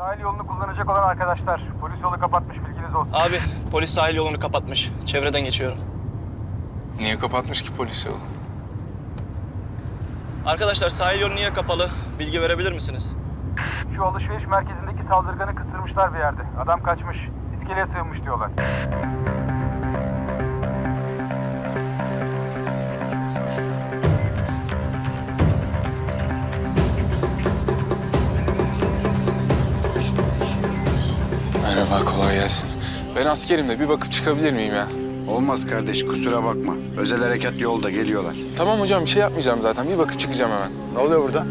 Sahil yolunu kullanacak olan arkadaşlar, polis yolu kapatmış bilginiz olsun. Abi polis sahil yolunu kapatmış. Çevreden geçiyorum. Niye kapatmış ki polis yolu? Arkadaşlar sahil yolu niye kapalı? Bilgi verebilir misiniz? Şu alışveriş merkezindeki saldırganı kıstırmışlar bir yerde. Adam kaçmış, iskeleye sığınmış diyorlar. Merhaba, kolay gelsin. Ben askerim de bir bakıp çıkabilir miyim ya? Olmaz kardeş kusura bakma. Özel harekat yolda geliyorlar. Tamam hocam, bir şey yapmayacağım zaten. Bir bakıp çıkacağım hemen. Ne oluyor burada?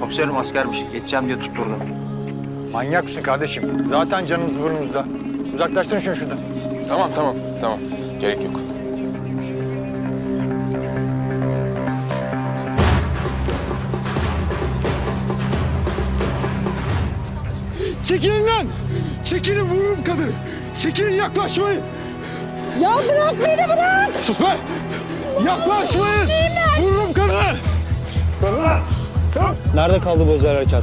Komiserim askermiş. Geçeceğim diye tutturdum. Manyak mısın kardeşim? Zaten canımız burnumuzda. Uzaklaştırın şunu şuradan. Tamam, tamam, tamam. Gerek yok. Çekilin lan! Çekilin vururum kadını! Çekilin yaklaşmayın! Ya bırak beni bırak! Sus be! Yaklaşmayın! Vururum kadını! Nerede kaldı bu özel harekat?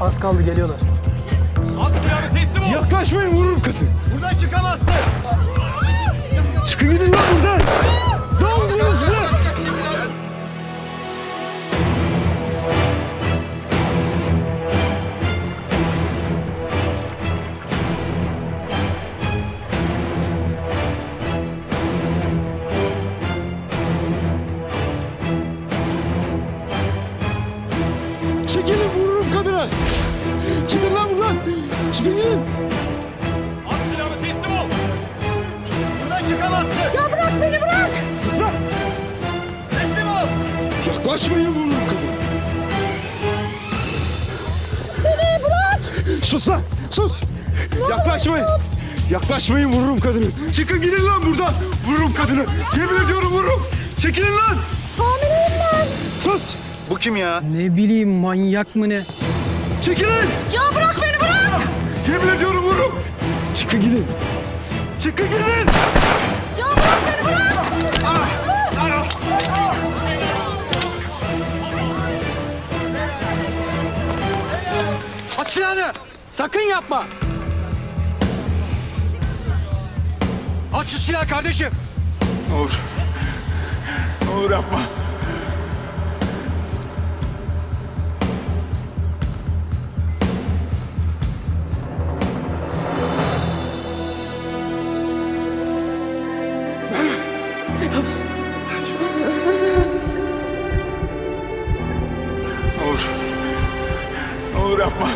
Az kaldı geliyorlar. At silahını teslim ol! Yaklaşmayın vururum kadını! Buradan çıkamazsın! Çıkın gidin lan buradan! Oldu size? Çıkın gidin! Ya bırak beni bırak! Sus lan! Teslim ol! Yaklaşmayın vururum kadına! Beni bırak! Sus lan! Sus! Yaklaşmayın! Yaklaşmayın vururum kadını! Çıkın gidin lan buradan! Vururum kadını! Yemin ediyorum vururum! Çekilin lan! Hamileyim ben! Sus! Bu kim ya? Ne bileyim manyak mı ne? Çekilin! Ya bırak bırak! Yemin ediyorum vururum! Çıkın gidin! Çıkın gidin! Ya bırak beni bırak! Aç silahını! Sakın yapma! Aç şu silahı kardeşim! Olur. Olur yapma. Olur. Olur yapma.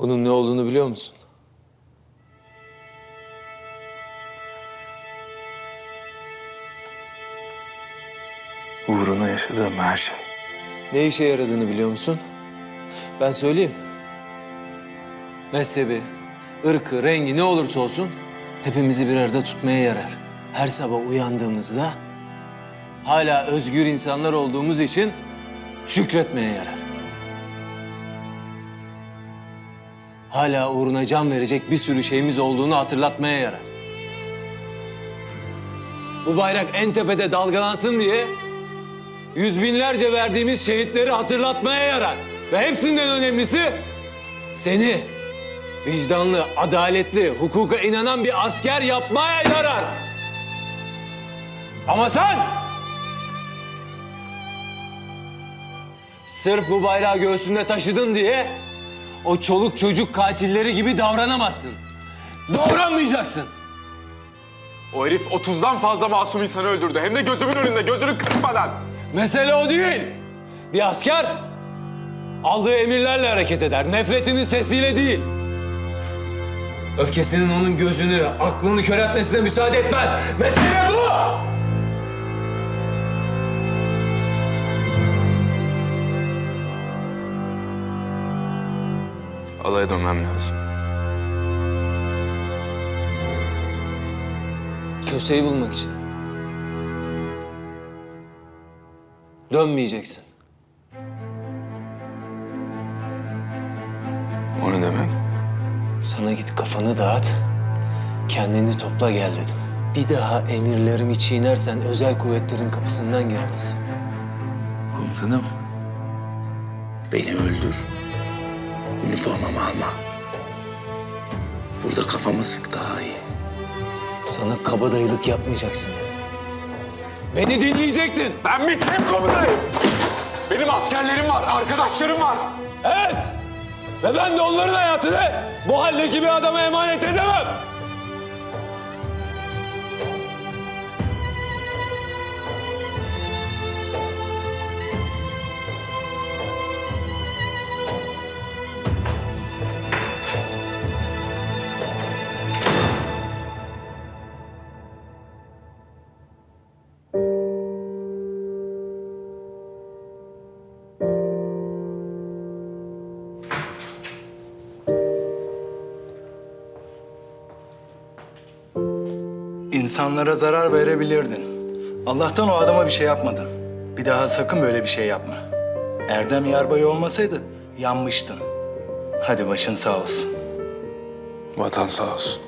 Bunun ne olduğunu biliyor musun? Uğruna yaşadığım her şey. Ne işe yaradığını biliyor musun? Ben söyleyeyim. Mezhebi, ırkı, rengi ne olursa olsun hepimizi bir arada tutmaya yarar. Her sabah uyandığımızda hala özgür insanlar olduğumuz için şükretmeye yarar. Hala uğruna can verecek bir sürü şeyimiz olduğunu hatırlatmaya yarar. Bu bayrak en tepede dalgalansın diye yüz binlerce verdiğimiz şehitleri hatırlatmaya yarar. Ve hepsinden önemlisi seni, vicdanlı, adaletli, hukuka inanan bir asker yapmaya yarar. Ama sen... Sırf bu bayrağı göğsünde taşıdın diye o çoluk çocuk katilleri gibi davranamazsın. Davranmayacaksın. O herif 30'dan fazla masum insanı öldürdü. Hem de gözümün önünde, gözünü kırpmadan. Mesele o değil. Bir asker aldığı emirlerle hareket eder. Nefretinin sesiyle değil. Öfkesinin onun gözünü, aklını kör etmesine müsaade etmez. Mesele bu! Alaya dönmem lazım. Köseyi bulmak için. Dönmeyeceksin. O ne demek? Sana git kafanı dağıt, kendini topla gel dedim. Bir daha emirlerimi çiğnersen özel kuvvetlerin kapısından giremezsin. Komutanım. Beni öldür. Üniformamı alma. Burada kafama sık daha iyi. Sana kabadayılık yapmayacaksın dedim. Beni dinleyecektin. Ben bittim komutanım. Benim askerlerim var, arkadaşlarım var. Evet. Ve ben de onların hayatını bu haldeki bir adama emanet edemem. İnsanlara zarar verebilirdin. Allah'tan o adama bir şey yapmadın. Bir daha sakın böyle bir şey yapma. Erdem Yarbay olmasaydı yanmıştın. Hadi başın sağ olsun. Vatan sağ olsun.